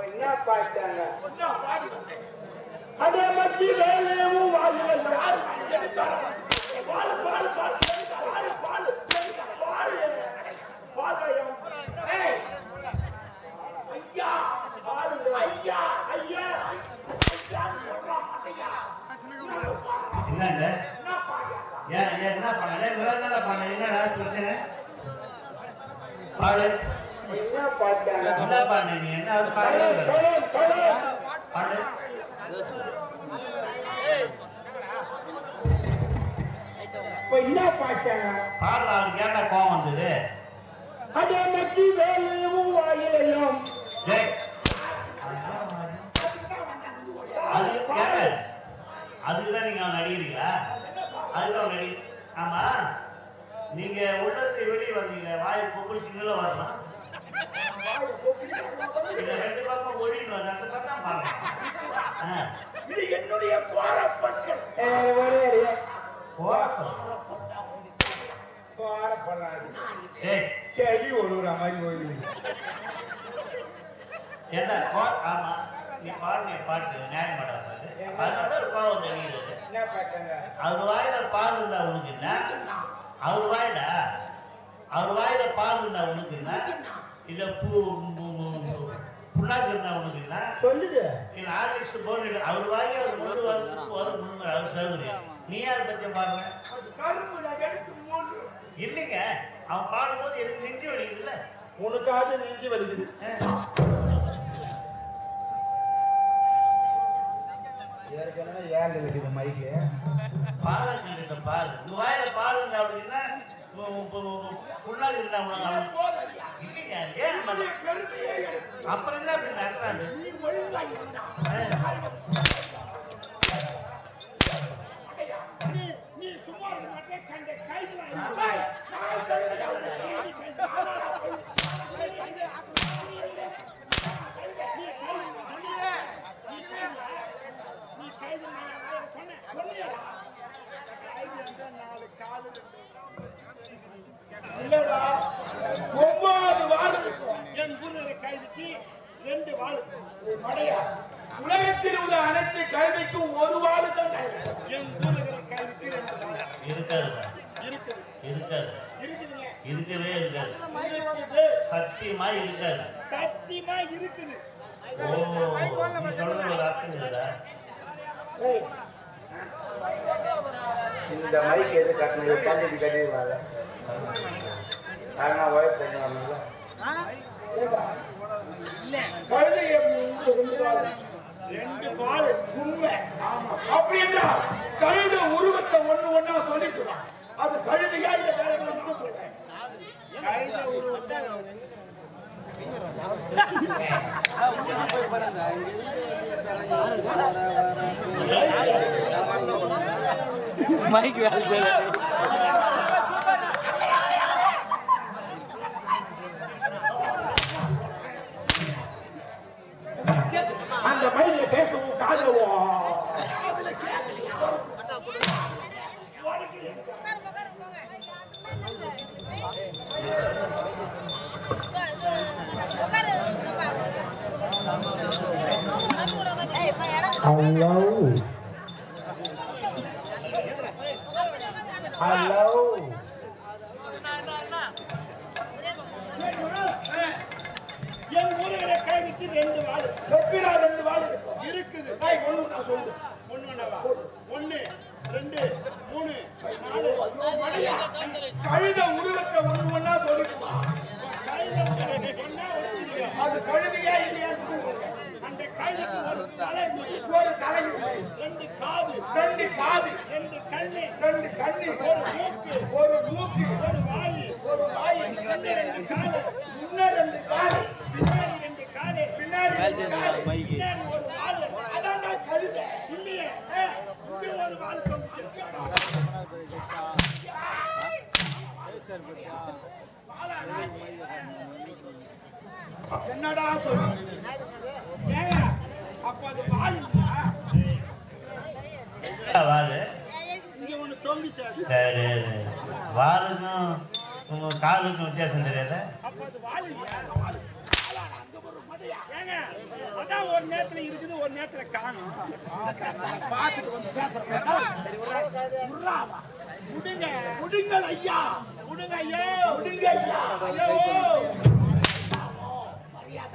என்ன பாட்டாங்க அதே மத்தி வேலையும் வாழ்வு பால் பால் பால் பால் பால் பால் ஐயா ஐயா ஐயா ஐயா சொல்றான் ஐயா என்னங்க ஏன் என்ன பண்ணல விவரம் பண்ண பிரச்சனை? பாடு. என்ன பாட்டாங்க என்ன நீ என்ன அது பாடு பாடு இப்ப என்ன பாட்டாங்க பாடுற அவனுக்கு ஏன்டா கோவம் வந்தது அதே மத்தி வேலையும் வாயிலையும் அதுக்கு நீங்க அவன் நடிக்கிறீங்களா? அதுக்கு அவன் நடி ஆமா. நீங்க உள்ளத்தை வெளியே வந்தீங்க வாய் கொப்பளிச்சிங்களோ வரலாம் ரெண்டு பக்கம் வந்து அந்த பக்கம் பாருங்க. ஆ, இது என்னுடைய கோரப்பட்டு செடி ஒழுகுற மாதிரி ஒழுகுது. என்ன போ- ஆமா நீ பாடுங்க பாட்டு நியாயம் பண்ணாது அதனால ஒரு பாவம் தெரியுது. அவர் வாயில பால் இருந்தா உனக்கு என்ன அவர் வாயில அவர் வாயில பால் இருந்தா உனக்கு இல்ல பூ புண்ணாக்கு இருந்தா உனக்கு என்ன சொல்லுது. இல்ல ஆர்டிஸ்ட் போன் அவர் வாங்கி அவர் முழு வருஷத்துக்கு வரும் முழு அவர் சௌகரி நீ யார் பச்சை பாருங்க இல்லைங்க அவன் பாடும்போது எனக்கு நெஞ்சு வலிக்குதுல்ல. உனக்காவது நெஞ்சு வலிக்குது. ஏற்கனவே ஏன் இருக்குது மைக்கு பாலை கண்டிப்ப பால் வாயில பால் இருந்தா அப்படின்னா புண்ணாக்கு இருந்தா உனக்கு இல்லைங்க ஏன் அப்புறம் என்ன அப்படி நடக்காது நீ ஒழுங்கா இருந்தா நீ நீ சும்மா இருக்க மாட்டே கண்ட கைதுல ஏய், நான் கைதுல எவ்வளவு நீ கைது. ஆமாடா, கைது. நீ கைது. நீ கைது. சொன்னியே. நீ கைது. நீ கைது நான் நான் சொன்னேன். சொன்னியேடா. கைது என்றா நாலு காலு இல்லடா ஒன்பது வாள் இருக்கும் என் குருவரை கைதுக்கு ரெண்டு வாள் மடையா உலகத்தில் உள்ள அனைத்து கைதிக்கும் ஒரு வாள் தான் என் குருவரை கைதுக்கு ரெண்டு வாள் இருக்காது. இருக்குது. இருக்காது. இருக்குதுங்க. இருக்கவே இருக்காது. இருக்குது. சத்தியமா இருக்காது. சத்தியமா இருக்குது. ஓ நீ சொல்றது ஒரு அர்த்தம் இல்லடா. ஏய், இந்த மைக் எது கட்டணும்? உட்காந்து கட்டிடுவாங்க அதனால் ஒயர் பண்ணுவாங்க ஏடா. ரெண்டு பால் உண்மை அப்படி என்றால் கழுத உருவத்தை ஒண்ணு ஒண்ணா சொல்லிட்டு அது கழுதையா இல்ல வேற சொல்றேன் கழுத உருவத்தை. மைக் வேலை செய்யல Hello. Hello. என் ஊருகிற கைதிக்கு ரெண்டு வாள் எப்படா ரெண்டு வாள் இருக்குது ஏய், ஒண்ணு சொல்லு ஒண்ணு ஒண்ணு ரெண்டு மூணு நாலு கழுத உருவத்தை ஒண்ணு ஒன்னா சொல்லிட்டு கழுத அது கழுதியா இல்லையா ஒரு தலை ரெண்டு காது. ரெண்டு காது. ரெண்டு கண்ணு. ரெண்டு கண்ணு. ஒரு மூக்கு. ஒரு மூக்கு. ஒரு வாய். ஒரு வாய். ரெண்டு ரெண்டு காலு முன்ன ரெண்டு காலு பின்னாடி ரெண்டு காலு பின்னாடி ரெண்டு காலு மைக்கு. பின்னாடி ஒரு வால். அதான் நான் கழுதை இல்லையே. ஏ, இங்க ஒரு வால் தொங்குச்சு. என்னடா சொல்ற ஏங்க அப்ப அது வால் இல்லையா வாரு வாருக்கும் உனக்கு காலுக்கும் வித்தியாசம் தெரியல அது ஒரு நேரத்துல இருக்குது ஒரு நேரத்துல காணும். பார்த்துட்டு வந்து பேசுறேன் முடிங்க முடிங்க ஐயா. முடிங்க ஐயோ. முடிங்க ஐயா. ஐயோ.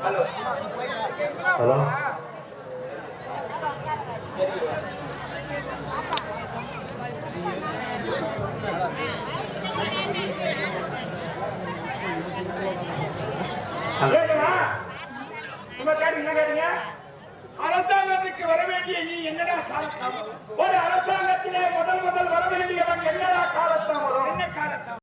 ஹலோ அரசாங்கத்துக்கு வர வேண்டிய நீ என்னடா காலத்தாமதம்? ஒரு அரசாங்கத்திலே முதல் முதல் வர வேண்டியவன் என்னடா காலத்தாமதம்? என்ன காலத்தாமதம்?